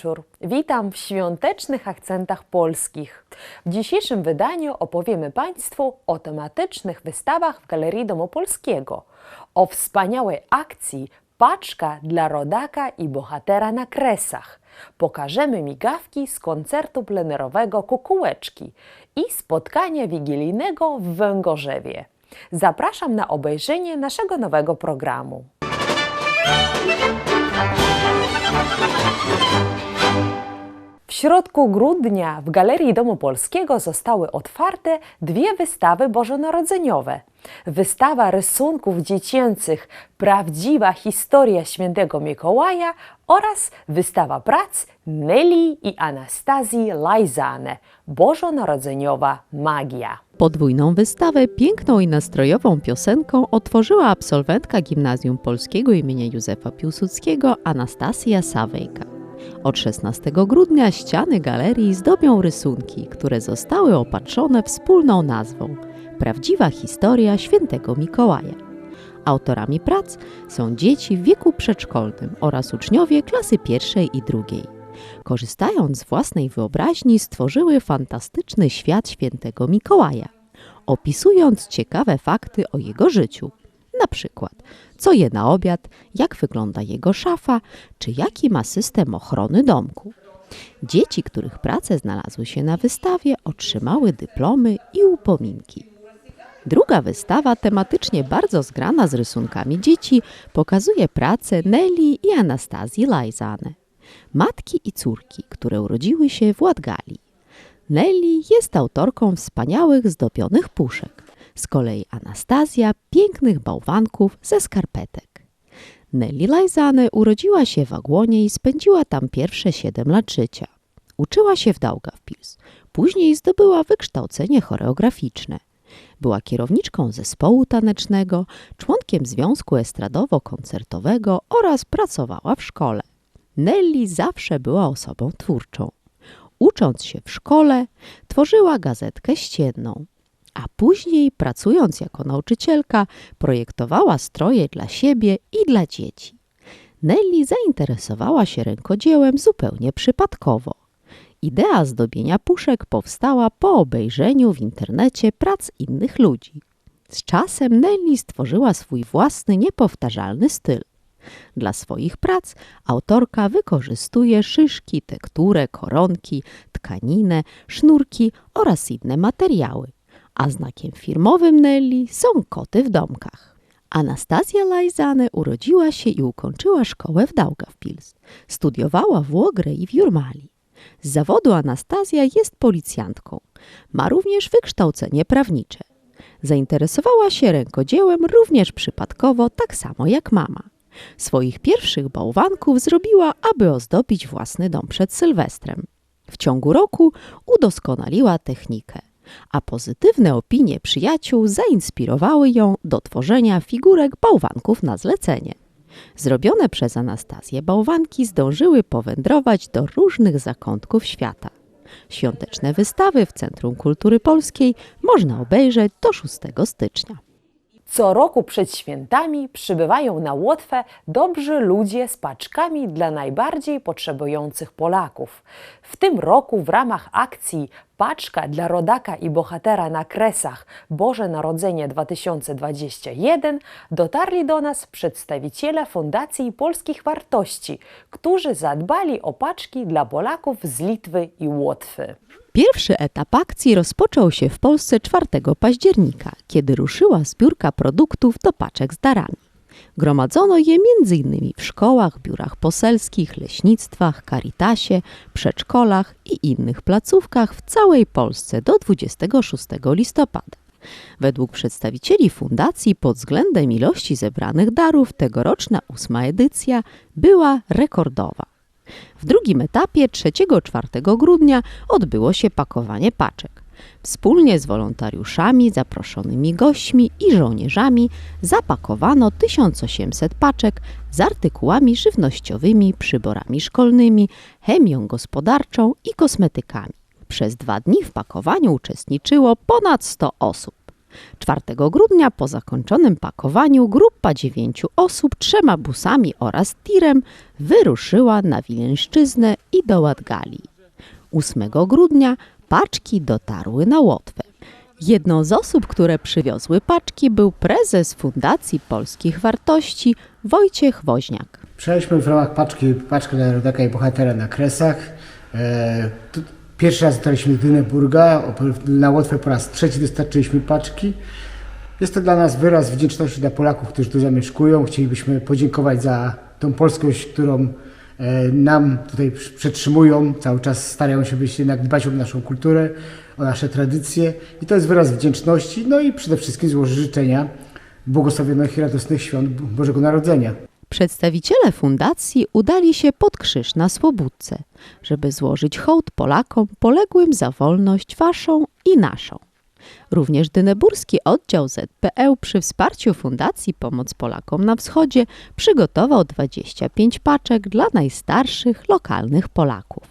Wieczór. Witam w świątecznych akcentach polskich. W dzisiejszym wydaniu opowiemy Państwu o tematycznych wystawach w Galerii Domu Polskiego, o wspaniałej akcji Paczka dla rodaka i bohatera na kresach. Pokażemy migawki z koncertu plenerowego Kukułeczki i spotkania wigilijnego w Węgorzewie. Zapraszam na obejrzenie naszego nowego programu. W środku grudnia w Galerii Domu Polskiego zostały otwarte dwie wystawy bożonarodzeniowe. Wystawa rysunków dziecięcych Prawdziwa historia świętego Mikołaja oraz wystawa prac Nelly i Anastazji Lajzane Bożonarodzeniowa magia. Podwójną wystawę piękną i nastrojową piosenką otworzyła absolwentka Gimnazjum Polskiego im. Józefa Piłsudskiego Anastasja Sawejka. Od 16 grudnia ściany galerii zdobią rysunki, które zostały opatrzone wspólną nazwą Prawdziwa historia świętego Mikołaja. Autorami prac są dzieci w wieku przedszkolnym oraz uczniowie klasy pierwszej i drugiej. Korzystając z własnej wyobraźni, stworzyły fantastyczny świat świętego Mikołaja, opisując ciekawe fakty o jego życiu. Na przykład, co je na obiad, jak wygląda jego szafa, czy jaki ma system ochrony domku. Dzieci, których prace znalazły się na wystawie, otrzymały dyplomy i upominki. Druga wystawa, tematycznie bardzo zgrana z rysunkami dzieci, pokazuje pracę Nelly i Anastazji Lajzane, matki i córki, które urodziły się w Ładgali. Nelly jest autorką wspaniałych zdobionych puszek, z kolei Anastazja pięknych bałwanków ze skarpetek. Nelly Lajzane urodziła się w Agłonie i spędziła tam pierwsze siedem lat życia. Uczyła się w Daugavpils, później zdobyła wykształcenie choreograficzne. Była kierowniczką zespołu tanecznego, członkiem związku estradowo-koncertowego oraz pracowała w szkole. Nelly zawsze była osobą twórczą. Ucząc się w szkole, tworzyła gazetkę ścienną, a później, pracując jako nauczycielka, projektowała stroje dla siebie i dla dzieci. Nelly zainteresowała się rękodziełem zupełnie przypadkowo. Idea zdobienia puszek powstała po obejrzeniu w internecie prac innych ludzi. Z czasem Nelly stworzyła swój własny, niepowtarzalny styl. Dla swoich prac autorka wykorzystuje szyszki, tekturę, koronki, tkaninę, sznurki oraz inne materiały, a znakiem firmowym Nelly są koty w domkach. Anastazja Lajzane urodziła się i ukończyła szkołę w Daugavpils. Studiowała w Łogre i w Jurmali. Z zawodu Anastazja jest policjantką. Ma również wykształcenie prawnicze. Zainteresowała się rękodziełem również przypadkowo, tak samo jak mama. Swoich pierwszych bałwanków zrobiła, aby ozdobić własny dom przed Sylwestrem. W ciągu roku udoskonaliła technikę, a pozytywne opinie przyjaciół zainspirowały ją do tworzenia figurek bałwanków na zlecenie. Zrobione przez Anastazję bałwanki zdążyły powędrować do różnych zakątków świata. Świąteczne wystawy w Centrum Kultury Polskiej można obejrzeć do 6 stycznia. Co roku przed świętami przybywają na Łotwę dobrzy ludzie z paczkami dla najbardziej potrzebujących Polaków. W tym roku w ramach akcji Paczka dla rodaka i bohatera na kresach Boże Narodzenie 2021 dotarli do nas przedstawiciele Fundacji Polskich Wartości, którzy zadbali o paczki dla Polaków z Litwy i Łotwy. Pierwszy etap akcji rozpoczął się w Polsce 4 października, kiedy ruszyła zbiórka produktów do paczek z darami. Gromadzono je m.in. w szkołach, biurach poselskich, leśnictwach, karitasie, przedszkolach i innych placówkach w całej Polsce do 26 listopada. Według przedstawicieli fundacji pod względem ilości zebranych darów tegoroczna ósma edycja była rekordowa. W drugim etapie 3-4 grudnia odbyło się pakowanie paczek. Wspólnie z wolontariuszami, zaproszonymi gośćmi i żołnierzami zapakowano 1800 paczek z artykułami żywnościowymi, przyborami szkolnymi, chemią gospodarczą i kosmetykami. Przez dwa dni w pakowaniu uczestniczyło ponad 100 osób. 4 grudnia po zakończonym pakowaniu grupa dziewięciu osób trzema busami oraz tirem wyruszyła na Wileńszczyznę i do Ładgali. 8 grudnia paczki dotarły na Łotwę. Jedną z osób, które przywiozły paczki był prezes Fundacji Polskich Wartości Wojciech Woźniak. Przejęliśmy w ramach paczki paczkę dla rodaka i bohatera na Kresach. E, Pierwszy raz dotarliśmy do Dyneburga, na Łotwę po raz trzeci dostarczyliśmy paczki. Jest to dla nas wyraz wdzięczności dla Polaków, którzy tu zamieszkują. Chcielibyśmy podziękować za tą polskość, którą e, nam tutaj przetrzymują. Cały czas starają się być jednak dbać o naszą kulturę, o nasze tradycje. I to jest wyraz wdzięczności, no i przede wszystkim złożyć życzenia błogosławionych i radosnych świąt Bożego Narodzenia. Przedstawiciele fundacji udali się pod krzyż na Słobódce, żeby złożyć hołd Polakom poległym za wolność waszą i naszą. Również Dyneburski oddział ZPE przy wsparciu Fundacji Pomoc Polakom na Wschodzie przygotował 25 paczek dla najstarszych lokalnych Polaków.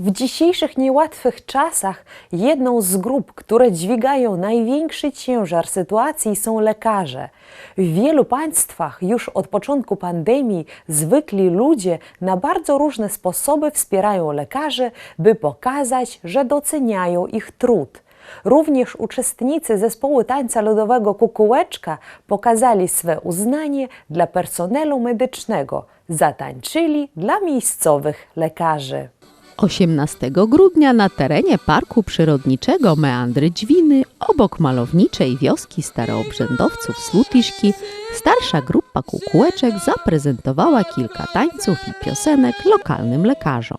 W dzisiejszych niełatwych czasach jedną z grup, które dźwigają największy ciężar sytuacji są lekarze. W wielu państwach już od początku pandemii zwykli ludzie na bardzo różne sposoby wspierają lekarzy, by pokazać, że doceniają ich trud. Również uczestnicy zespołu tańca ludowego Kukułeczka pokazali swe uznanie dla personelu medycznego, zatańczyli dla miejscowych lekarzy. 18 grudnia na terenie Parku Przyrodniczego Meandry Dźwiny, obok malowniczej wioski staroobrzędowców Slutiszki, starsza grupa kukułeczek zaprezentowała kilka tańców i piosenek lokalnym lekarzom.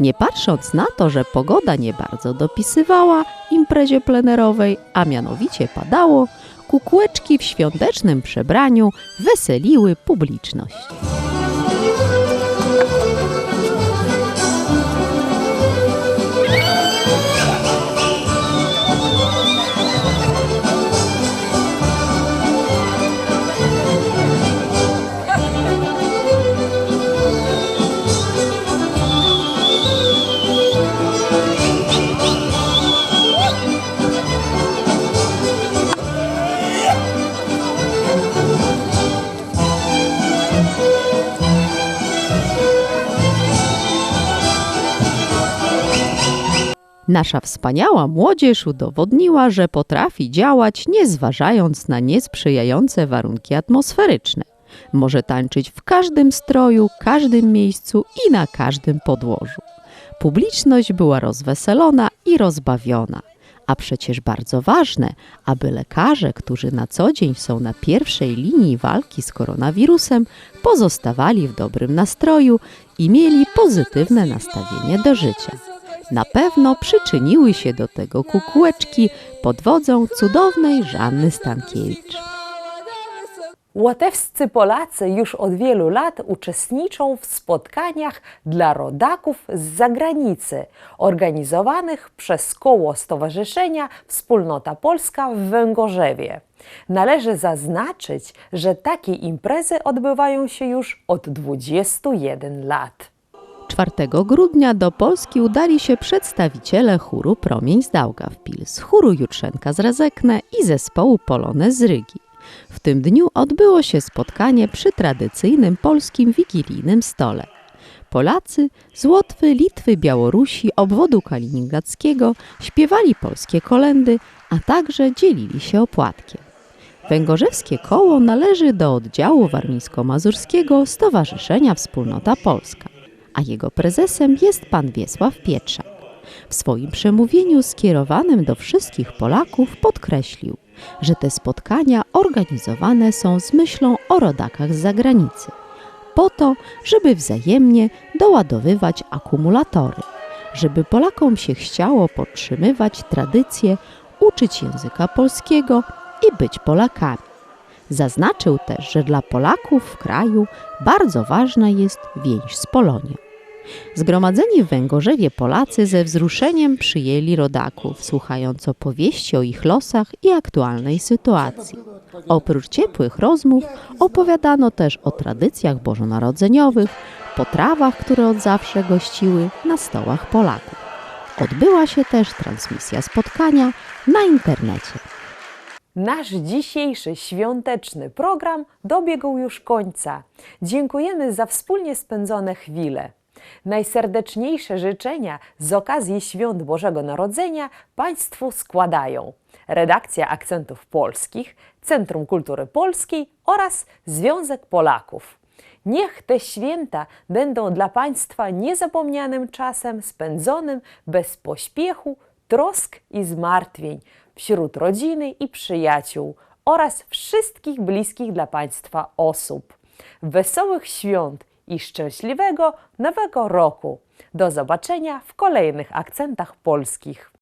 Nie patrząc na to, że pogoda nie bardzo dopisywała imprezie plenerowej, a mianowicie padało, kukułeczki w świątecznym przebraniu weseliły publiczność. Nasza wspaniała młodzież udowodniła, że potrafi działać nie zważając na niesprzyjające warunki atmosferyczne. Może tańczyć w każdym stroju, każdym miejscu i na każdym podłożu. Publiczność była rozweselona i rozbawiona. A przecież bardzo ważne, aby lekarze, którzy na co dzień są na pierwszej linii walki z koronawirusem, pozostawali w dobrym nastroju i mieli pozytywne nastawienie do życia. Na pewno przyczyniły się do tego kukułeczki pod wodzą cudownej Żanny Stankiewicz. Łotewscy Polacy już od wielu lat uczestniczą w spotkaniach dla rodaków z zagranicy, organizowanych przez koło Stowarzyszenia Wspólnota Polska w Węgorzewie. Należy zaznaczyć, że takie imprezy odbywają się już od 21 lat. 4 grudnia do Polski udali się przedstawiciele chóru Promień z Daugavpils, chóru Jutrzenka z Rezekne i zespołu Polone z Rygi. W tym dniu odbyło się spotkanie przy tradycyjnym polskim wigilijnym stole. Polacy z Łotwy, Litwy, Białorusi, obwodu kaliningradzkiego śpiewali polskie kolendy, a także dzielili się opłatkiem. Węgorzewskie koło należy do oddziału warmińsko-mazurskiego Stowarzyszenia Wspólnota Polska, a jego prezesem jest pan Wiesław Pietrzak. W swoim przemówieniu skierowanym do wszystkich Polaków podkreślił, że te spotkania organizowane są z myślą o rodakach z zagranicy, po to, żeby wzajemnie doładowywać akumulatory, żeby Polakom się chciało podtrzymywać tradycje, uczyć języka polskiego i być Polakami. Zaznaczył też, że dla Polaków w kraju bardzo ważna jest więź z Polonią. Zgromadzeni w Węgorzewie Polacy ze wzruszeniem przyjęli rodaków, słuchając opowieści o ich losach i aktualnej sytuacji. Oprócz ciepłych rozmów opowiadano też o tradycjach bożonarodzeniowych, potrawach, które od zawsze gościły na stołach Polaków. Odbyła się też transmisja spotkania na internecie. Nasz dzisiejszy świąteczny program dobiegł już końca. Dziękujemy za wspólnie spędzone chwile. Najserdeczniejsze życzenia z okazji świąt Bożego Narodzenia Państwu składają redakcja akcentów polskich, Centrum Kultury Polskiej oraz Związek Polaków. Niech te święta będą dla Państwa niezapomnianym czasem spędzonym bez pośpiechu, trosk i zmartwień wśród rodziny i przyjaciół oraz wszystkich bliskich dla Państwa osób. Wesołych świąt i szczęśliwego Nowego Roku! Do zobaczenia w kolejnych akcentach polskich.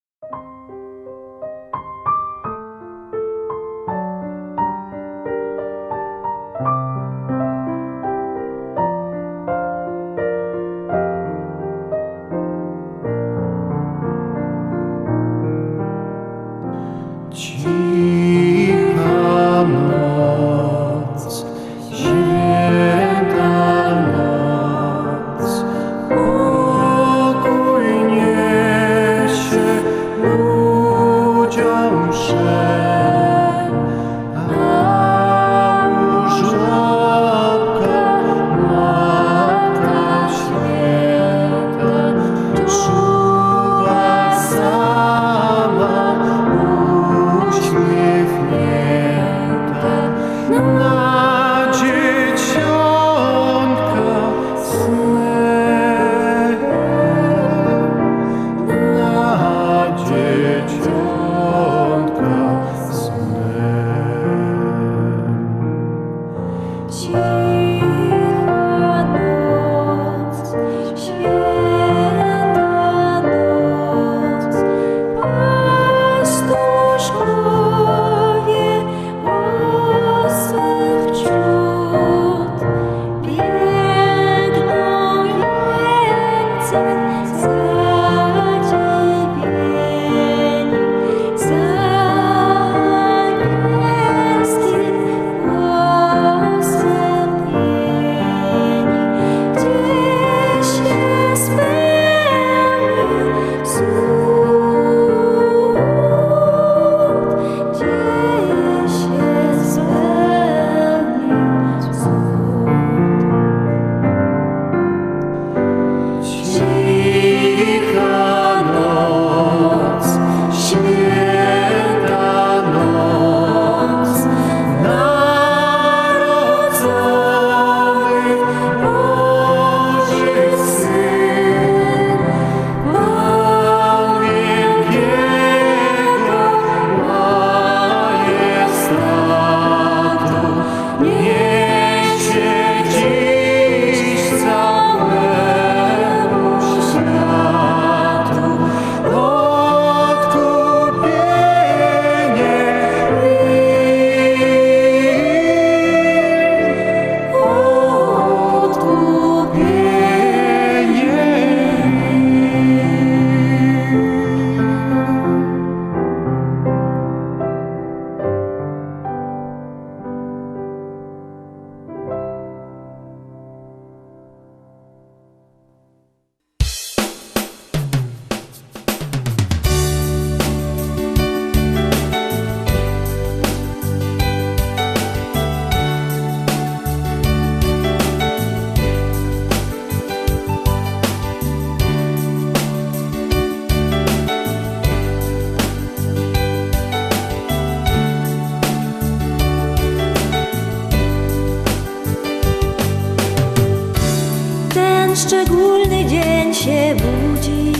Szczególny dzień się budzi,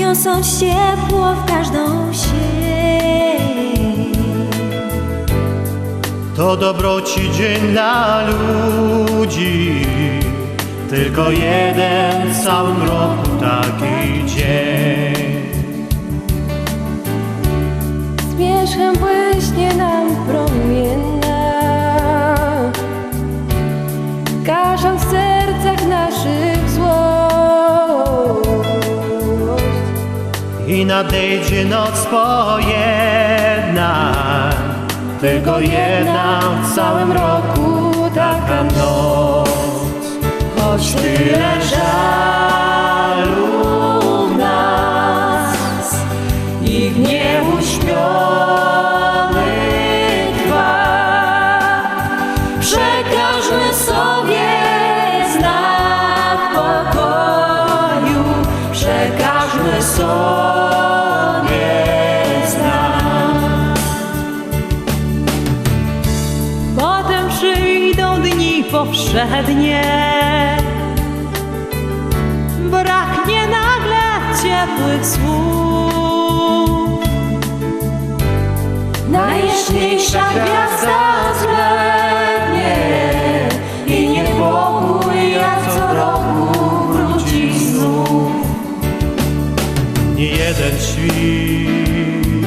niosąc ciepło w każdą sień. To dobroci dzień dla ludzi, tylko jeden w całym roku taki dzień. Zmierzchem błyśnie nam Nadejdzie noc pojednań, tylko jedna w całym roku taka noc. Choć tyle żalu powszednie. Braknie nagle ciepłych słów. Najjaśniejsza gwiazda zblednie i niepokój jak co roku wróci znów. Nie jeden świt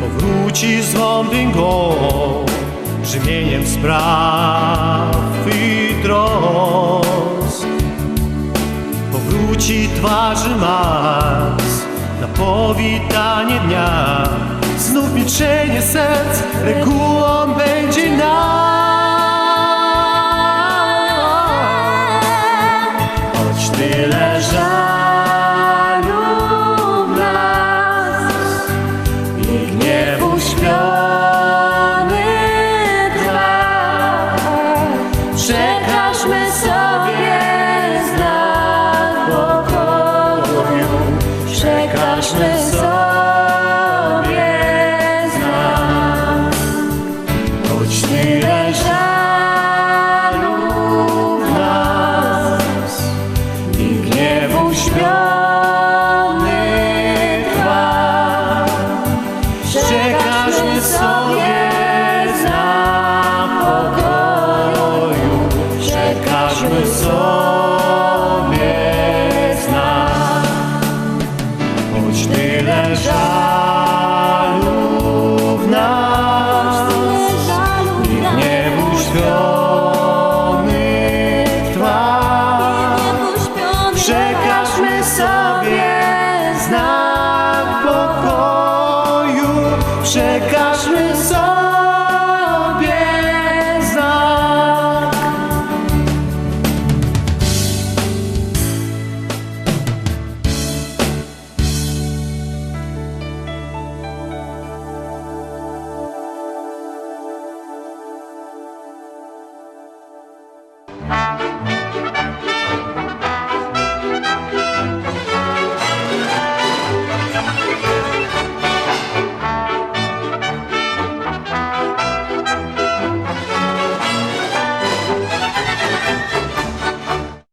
powróci z Londyngą brzmieniem spraw twarzy mas na powitanie dnia. Znów milczenie serc regułą będzie nam. soul.